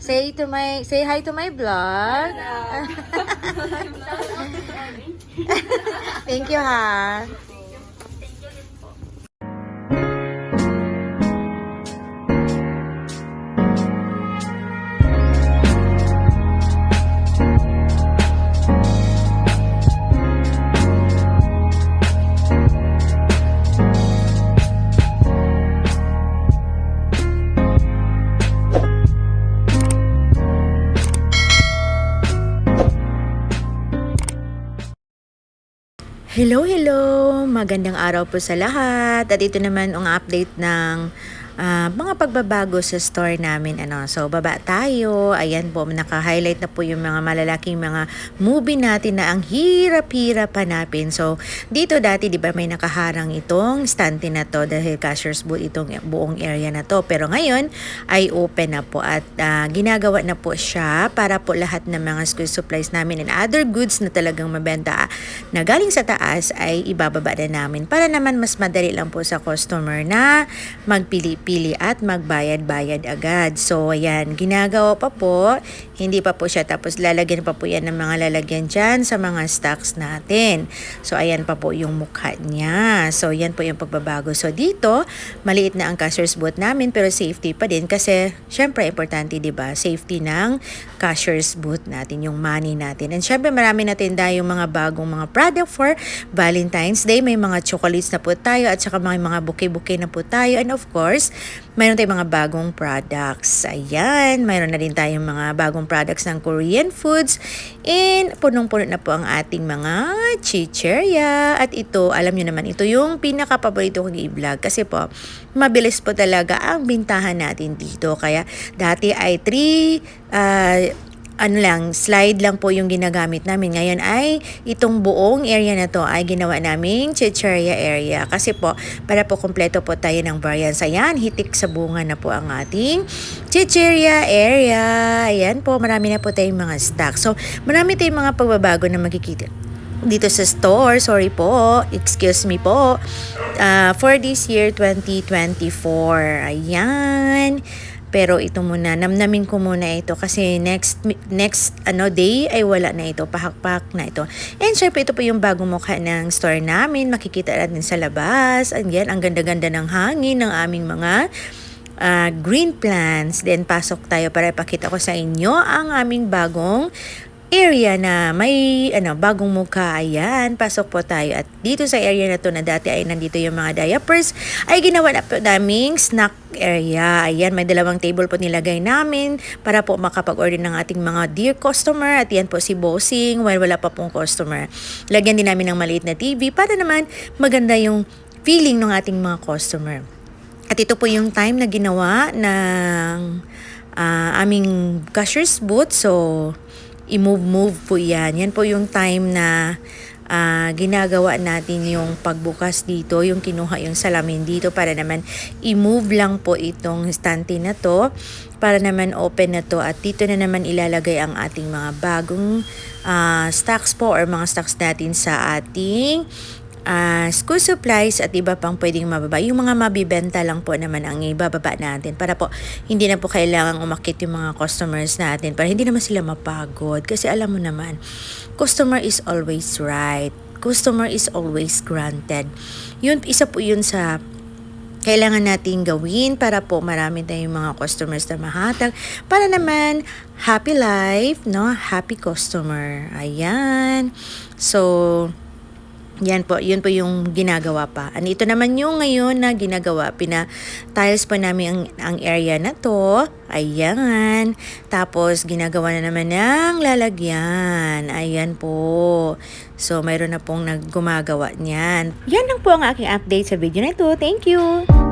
Say to my say hi to my vlog. Thank you ha. Hello, hello! Magandang araw po sa lahat. At ito naman ang update ng ah, mga pagbabago sa store namin. Ano. So, baba tayo. Ayan po, naka-highlight na po yung mga malalaking mga movie natin na ang hirap-hirap hanapin. So, dito dati, di ba, may nakaharang itong stante na to dahil cashier's booth itong buong area na to. Pero ngayon, ay open na po at ah, ginagawa na po siya para po lahat ng mga school supplies namin and other goods na talagang mabenta na galing sa taas ay ibababa na namin para naman mas madali lang po sa customer na magpili-pili at magbayad-bayad agad. So, ayan, ginagawa pa po. Hindi pa po siya tapos lalagyan pa po yan ng mga lalagyan dyan sa mga stocks natin. So, ayan pa po yung mukha niya. So, yan po yung pagbabago. So, dito, maliit na ang cashier's booth namin pero safety pa din kasi syempre importante 'di ba safety ng cashier's booth natin yung money natin and syempre marami natin tayong mga bagong mga product for Valentine's Day may mga chocolates na po tayo at saka mga mga bouquet-bouquet na po tayo and of course mayroon tayong mga bagong products. Ayan mayroon na din tayong mga bagong products ng Korean foods. And punong-puno na po ang ating mga chicheria at ito alam niyo naman ito yung pinaka-paborito kong i-vlog kasi po mabilis po talaga ang bintahan natin dito. Kaya dati ay 3 ah, ano lang, slide lang po yung ginagamit namin. Ngayon ay itong buong area na to ay ginawa naming chicheria area. Kasi po, para po kompleto po tayo ng variants. Ayan, hitik sa bunga na po ang ating chicheria area. Ayan po, marami na po tayong mga stock. So, marami tayong mga pagbabago na makikita dito sa store. Sorry po. Excuse me po. Uh, for this year 2024. Ayan. Pero ito muna, namnamin ko muna ito kasi next next ano day ay wala na ito, pahakpak na ito. And syempre ito po yung bagong mukha ng store namin, makikita natin sa labas. Ayan, ang ganda-ganda ng hangin ng aming mga uh, green plants. Then pasok tayo para ipakita ko sa inyo ang aming bagong area na may ano bagong mukha. Ayan pasok po tayo. At dito sa area na to na dati ay nandito yung mga diapers ay ginawa na po naming snack area. Ayan may dalawang table po nilagay namin para po makapag-order ng ating mga dear customer. At yan po si bossing while wala pa pong customer. Lagyan din namin ng maliit na TV para naman maganda yung feeling ng ating mga customer. At ito po yung time na ginawa ng ah, aming cashier's booth. So i-move-move po yan. Yan po yung time na ah, ginagawa natin yung pagbukas dito, yung kinuha yung salamin dito para naman i-move lang po itong stante na to para naman open na to at dito na naman ilalagay ang ating mga bagong ah, stocks po or mga stocks natin sa ating ah, school supplies at iba pang pwedeng mababa. Yung mga mabibenta lang po naman ang ibababa natin para po hindi na po kailangan umakit yung mga customers natin para hindi naman sila mapagod. Kasi alam mo naman, customer is always right. Customer is always granted. Yun, isa po yun sa kailangan nating gawin para po marami tayong mga customers na mahatag para naman happy life, no? Happy customer. Ayan. So, yan po, yun po yung ginagawa pa. And ito naman yung ngayon na ginagawa. Pina-tiles po namin ang, ang area na to. Ayan. Tapos, ginagawa na naman ng lalagyan. Ayan po. So, mayroon na pong naggumagawa niyan. Yan lang po ang aking update sa video na ito. Thank you!